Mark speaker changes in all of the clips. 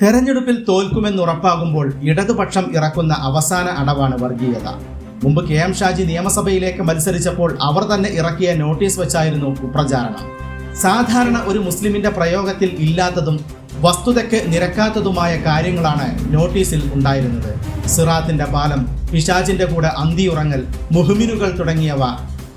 Speaker 1: തെരഞ്ഞെടുപ്പിൽ തോൽക്കുമെന്ന് ഉറപ്പാകുമ്പോൾ ഇടതുപക്ഷം ഇറക്കുന്ന അവസാന അടവാണ് വർഗീയത. മുമ്പ് കെ എം ഷാജി നിയമസഭയിലേക്ക് മത്സരിച്ചപ്പോൾ അവർ തന്നെ ഇറക്കിയ നോട്ടീസ് വെച്ചായിരുന്നു കുപ്രചാരണം. സാധാരണ ഒരു മുസ്ലിമിന്റെ പ്രയോഗത്തിൽ ഇല്ലാത്തതും വസ്തുതയ്ക്ക് നിരക്കാത്തതുമായ കാര്യങ്ങളാണ് നോട്ടീസിൽ ഉണ്ടായിരുന്നത്. സിറാത്തിന്റെ പാലം പിശാജിന്റെ കൂടെ അന്തിയുറങ്ങൽ മുഹ്മിനുകൾ തുടങ്ങിയവ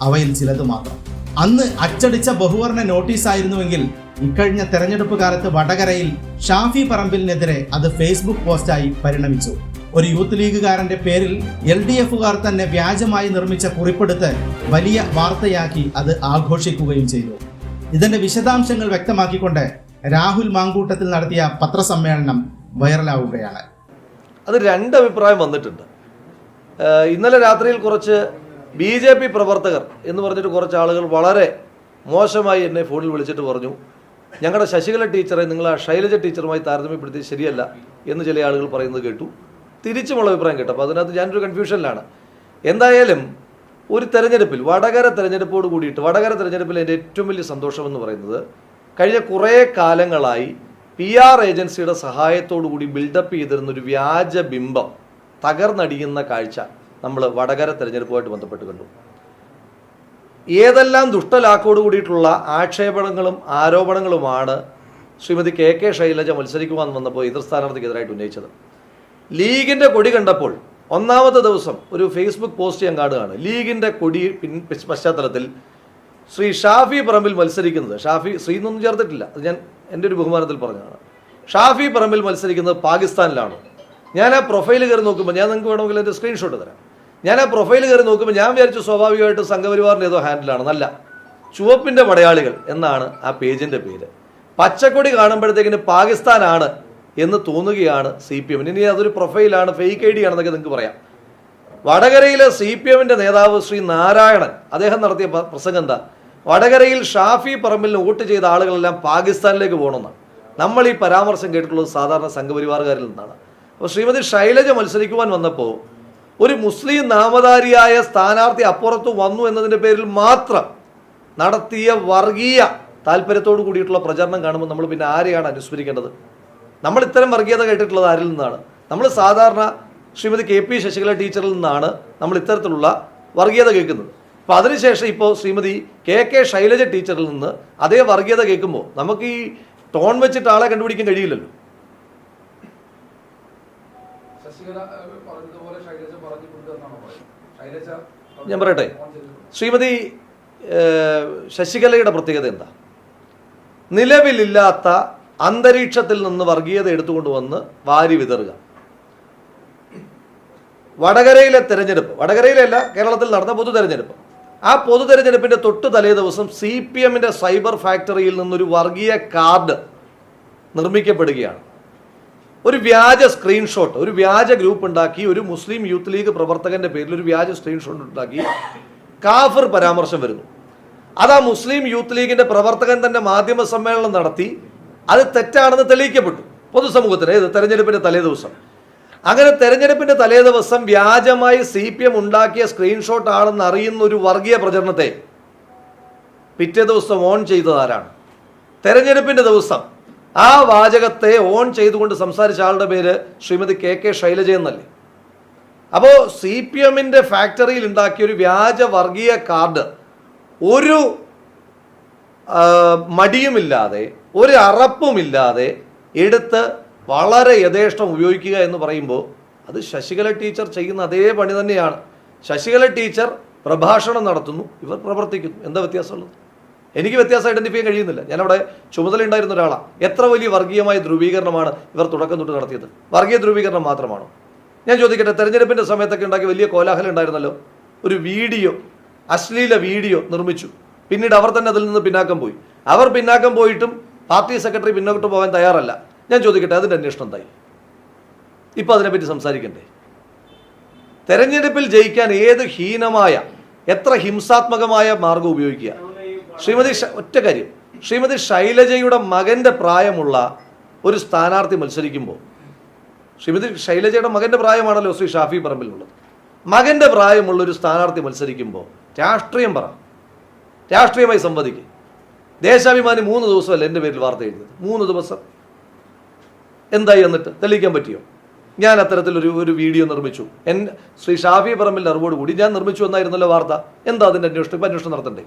Speaker 1: അവയിൽ ചിലത് മാത്രം. അന്ന് അച്ചടിച്ച ബഹുവർണ നോട്ടീസായിരുന്നുവെങ്കിൽ ഇക്കഴിഞ്ഞ തെരഞ്ഞെടുപ്പ് കാലത്ത് വടകരയിൽ ഷാഫി പറമ്പിലിനെതിരെ അത് ഫേസ്ബുക്ക് പോസ്റ്റായി പരിണമിച്ചു. ഒരു യൂത്ത് ലീഗുകാരന്റെ പേരിൽ എൽ ഡി എഫുകാർ തന്നെ വ്യാജമായി നിർമ്മിച്ച കുറിപ്പെടുത്ത് വലിയ വാർത്തയാക്കി അത് ആഘോഷിക്കുകയും ചെയ്തു. ഇതിന്റെ വിശദാംശങ്ങൾ വ്യക്തമാക്കിക്കൊണ്ട് രാഹുൽ മാങ്കൂട്ടത്തിൽ നടത്തിയ പത്രസമ്മേളനം വൈറലാവുകയാണ്.
Speaker 2: അത് രണ്ട് അഭിപ്രായം വന്നിട്ടുണ്ട്. ഇന്നലെ രാത്രിയിൽ കുറച്ച് ബി പ്രവർത്തകർ എന്ന് പറഞ്ഞിട്ട് കുറച്ച് ആളുകൾ വളരെ മോശമായി എന്നെ ഫോണിൽ വിളിച്ചിട്ട് പറഞ്ഞു. ഞങ്ങളുടെ ശശികല ടീച്ചറെ നിങ്ങൾ ആ ശൈലജ ടീച്ചറുമായി താരതമ്യപ്പെടുത്തി ശരിയല്ല എന്ന് ചില ആളുകൾ പറയുന്നത് കേട്ടു. തിരിച്ചുമുള്ള അഭിപ്രായം കേട്ടു. അപ്പോൾ അതിനകത്ത് ഞാനൊരു കൺഫ്യൂഷനിലാണ് എന്തായാലും ഒരു തെരഞ്ഞെടുപ്പിൽ വടകര തെരഞ്ഞെടുപ്പോട് കൂടിയിട്ട് വടകര തെരഞ്ഞെടുപ്പിൽ എന്റെ ഏറ്റവും വലിയ സന്തോഷമെന്ന് പറയുന്നത് കഴിഞ്ഞ കുറേ കാലങ്ങളായി പി ആർ ഏജൻസിയുടെ സഹായത്തോടു കൂടി ബിൽഡപ്പ് ചെയ്തിരുന്ന ഒരു വ്യാജ ബിംബം തകർന്നടിയുന്ന കാഴ്ച നമ്മൾ വടകര തെരഞ്ഞെടുപ്പുമായിട്ട് ബന്ധപ്പെട്ട് കണ്ടു. ഏതെല്ലാം ദുഷ്ടലാക്കോട് കൂടിയിട്ടുള്ള ആക്ഷേപണങ്ങളും ആരോപണങ്ങളുമാണ് ശ്രീമതി കെ കെ ശൈലജ മത്സരിക്കുവാൻ വന്നപ്പോൾ എതിർ സ്ഥാനാർത്ഥിക്കെതിരായിട്ട് ഉന്നയിച്ചത്. ലീഗിന്റെ കൊടി കണ്ടപ്പോൾ ഒന്നാമത്തെ ദിവസം ഒരു ഫേസ്ബുക്ക് പോസ്റ്റ് ഞാൻ കാണുകയാണ്. ലീഗിന്റെ കൊടി പിൻ പശ്ചാത്തലത്തിൽ ശ്രീ ഷാഫി പറമ്പിൽ മത്സരിക്കുന്നത്. ഷാഫി ശ്രീ എന്നൊന്നും ചേർത്തിട്ടില്ല. അത് ഞാൻ എന്റെ ഒരു ബഹുമാനത്തിൽ പറഞ്ഞതാണ്. ഷാഫി പറമ്പിൽ മത്സരിക്കുന്നത് പാകിസ്ഥാനിലാണ്? ഞാൻ ആ പ്രൊഫൈൽ കയറി നോക്കുമ്പോൾ ഞാൻ നിങ്ങൾക്ക് വേണമെങ്കിൽ എന്റെ സ്ക്രീൻഷോട്ട് തരാം. ഞാൻ ആ പ്രൊഫൈൽ കയറി നോക്കുമ്പോൾ ഞാൻ വിചാരിച്ചു സ്വാഭാവികമായിട്ട് സംഘപരിവാറിന്റെ ഏതോ ഹാൻഡിലാണ് നല്ല ചുവപ്പിന്റെ പടയാളികൾ എന്നാണ് ആ പേജിന്റെ പേര്. പച്ചക്കൊടി കാണുമ്പോഴത്തേക്കിന് പാകിസ്ഥാനാണ് എന്ന് തോന്നുകയാണ് സി പി എമ്മിന് ഇനി അതൊരു പ്രൊഫൈലാണ് ഫേക്ക് ഐ ഡി ആണെന്നൊക്കെ നിങ്ങൾക്ക് പറയാം. വടകരയിലെ സി പി എമ്മിന്റെ നേതാവ് ശ്രീ നാരായണൻ അദ്ദേഹം നടത്തിയ പ്രസംഗം എന്താ? വടകരയിൽ ഷാഫി പറമ്പിലിന് വോട്ട് ചെയ്ത ആളുകളെല്ലാം പാകിസ്ഥാനിലേക്ക് പോകണമെന്നാണ്. നമ്മൾ ഈ പരാമർശം കേട്ടിട്ടുള്ളത് സാധാരണ സംഘപരിവാറുകാരിൽ നിന്നാണ്. അപ്പോൾ ശ്രീമതി ശൈലജ മത്സരിക്കുവാൻ വന്നപ്പോൾ ഒരു മുസ്ലിം നാമധാരിയായ സ്ഥാനാർത്ഥി അപ്പുറത്ത് വന്നു എന്നതിന്റെ പേരിൽ മാത്രം നടത്തിയ വർഗീയ താല്പര്യത്തോട് കൂടിയിട്ടുള്ള പ്രചരണം കാണുമ്പോൾ നമ്മൾ പിന്നെ ആരെയാണ് അനുസ്മരിക്കേണ്ടത്? നമ്മൾ ഇത്തരം വർഗീയത കേട്ടിട്ടുള്ളത് ആരിൽ നിന്നാണ്? നമ്മൾ സാധാരണ ശ്രീമതി കെ പി ശശികല ടീച്ചറിൽ നിന്നാണ് നമ്മൾ ഇത്തരത്തിലുള്ള വർഗീയത കേൾക്കുന്നത്. അപ്പോൾ അതിനുശേഷം ഇപ്പോൾ ശ്രീമതി കെ കെ ശൈലജ ടീച്ചറിൽ നിന്ന് അതേ വർഗീയത കേൾക്കുമ്പോൾ നമുക്ക് ഈ ടോൺ വെച്ചിട്ട് ആളെ കണ്ടുപിടിക്കാൻ കഴിയില്ലല്ലോ.
Speaker 3: ശശികല പറഞ്ഞതുപോലെ ശൈലജ പറഞ്ഞിട്ടുണ്ട് എന്നാണ് പറയുന്നത്. ശൈലജ
Speaker 2: ഞാൻ പറയട്ടെ? ശ്രീമതി ശശികലയുടെ പ്രത്യേകത എന്താ? നിലവിലില്ലാത്ത അന്തരീക്ഷത്തിൽ നിന്ന് വർഗീയത എടുത്തുകൊണ്ട് വന്ന് വാരി വിതറുക. വടകരയിലെ തെരഞ്ഞെടുപ്പ് വടകരയിലല്ല കേരളത്തിൽ നടന്ന പൊതു തെരഞ്ഞെടുപ്പ്. ആ പൊതു തെരഞ്ഞെടുപ്പിന്റെ തൊട്ട് തലേ ദിവസം സി പി എമ്മിന്റെ സൈബർ ഫാക്ടറിയിൽ നിന്നൊരു വർഗീയ കാർഡ് നിർമ്മിക്കപ്പെടുകയാണ്. ഒരു വ്യാജ സ്ക്രീൻഷോട്ട് ഒരു വ്യാജ ഗ്രൂപ്പ് ഉണ്ടാക്കി ഒരു മുസ്ലിം യൂത്ത് ലീഗ് പ്രവർത്തകന്റെ പേരിൽ ഒരു വ്യാജ സ്ക്രീൻഷോട്ട് ഉണ്ടാക്കി കാഫർ പരാമർശം വരുന്നു. അത് ആ മുസ്ലിം യൂത്ത് ലീഗിന്റെ പ്രവർത്തകൻ തന്നെ മാധ്യമ സമ്മേളനം നടത്തി അത് തെറ്റാണെന്ന് തെളിയിക്കപ്പെട്ടു. പൊതുസമൂഹത്തിന് ഇത് തെരഞ്ഞെടുപ്പിന്റെ തലേ ദിവസം. അങ്ങനെ തെരഞ്ഞെടുപ്പിന്റെ തലേ ദിവസം വ്യാജമായി സി പി എം ഉണ്ടാക്കിയ സ്ക്രീൻഷോട്ട് ആണെന്ന് അറിയുന്ന ഒരു വർഗീയ പ്രചരണത്തെ പിറ്റേ ദിവസം ഓൺ ചെയ്തതാരാണ് തെരഞ്ഞെടുപ്പിന്റെ ദിവസം ആ വാചകത്തെ ഓൺ ചെയ്തുകൊണ്ട് സംസാരിച്ച ആളുടെ പേര് ശ്രീമതി കെ കെ ശൈലജ എന്നല്ലേ? അപ്പോൾ സി പി എമ്മിന്റെ ഫാക്ടറിയിൽ ഉണ്ടാക്കിയ ഒരു വ്യാജ വർഗീയ കാർഡ് ഒരു മടിയുമില്ലാതെ ഒരു അറപ്പുമില്ലാതെ എടുത്ത് വളരെ യഥേഷ്ടം ഉപയോഗിക്കുക എന്ന് പറയുമ്പോൾ അത് ശശികല ടീച്ചർ ചെയ്യുന്ന അതേ പണി തന്നെയാണ്. ശശികല ടീച്ചർ പ്രഭാഷണം നടത്തുന്നു ഇവർ പ്രവർത്തിക്കുന്നു. എന്താ വ്യത്യാസമുള്ളത്? എനിക്ക് വ്യത്യാസം ഐഡന്റിഫൈ ചെയ്യാൻ കഴിയുന്നില്ല. ഞാനവിടെ ചുമതല ഉണ്ടായിരുന്ന ഒരാളാണ്. എത്ര വലിയ വർഗീയമായ ധ്രുവീകരണമാണ് ഇവർ തുടക്കം തൊട്ട് നടത്തിയത്. വർഗീയ ധ്രുവീകരണം മാത്രമാണോ? ഞാൻ ചോദിക്കട്ടെ തെരഞ്ഞെടുപ്പിന്റെ സമയത്തൊക്കെ ഉണ്ടാക്കിയ വലിയ കോലാഹലം ഉണ്ടായിരുന്നല്ലോ. ഒരു വീഡിയോ അശ്ലീല വീഡിയോ നിർമ്മിച്ചു. പിന്നീട് അവർ തന്നെ അതിൽ നിന്ന് പിന്നാക്കം പോയി. അവർ പിന്നാക്കം പോയിട്ടും പാർട്ടി സെക്രട്ടറി പിന്നോട്ട് പോകാൻ തയ്യാറല്ല. ഞാൻ ചോദിക്കട്ടെ അതിന്റെ അന്വേഷണം എന്തായി? ഇപ്പോൾ അതിനെപ്പറ്റി സംസാരിക്കണ്ടേ? തെരഞ്ഞെടുപ്പിൽ ജയിക്കാൻ ഏത് ഹീനമായ എത്ര ഹിംസാത്മകമായ മാർഗം ഉപയോഗിക്കുക? ശ്രീമതി ഒറ്റ കാര്യം. ശ്രീമതി ശൈലജയുടെ മകന്റെ പ്രായമുള്ള ഒരു സ്ഥാനാർത്ഥി മത്സരിക്കുമ്പോൾ ശ്രീമതി ശൈലജയുടെ മകന്റെ പ്രായമാണല്ലോ ശ്രീ ഷാഫി പറമ്പിലുള്ളത്. മകന്റെ പ്രായമുള്ള ഒരു സ്ഥാനാർത്ഥി മത്സരിക്കുമ്പോൾ രാഷ്ട്രീയം പറ. രാഷ്ട്രീയമായി സംവദിക്കും. ദേശാഭിമാനി മൂന്ന് ദിവസമല്ല എന്റെ പേരിൽ വാർത്ത എഴുതിയത്? മൂന്ന് ദിവസം. എന്തായി എന്നിട്ട്? തെളിയിക്കാൻ പറ്റിയോ? ഞാൻ അത്തരത്തിലൊരു ഒരു വീഡിയോ നിർമ്മിച്ചു. എൻ ശ്രീ ഷാഫി പറമ്പിൽ അറിവോട് കൂടി ഞാൻ നിർമ്മിച്ചു എന്നായിരുന്നല്ലോ വാർത്ത. എന്താ അതിന്റെ അന്വേഷണം ഇപ്പം അന്വേഷണം നടത്തണ്ടേ?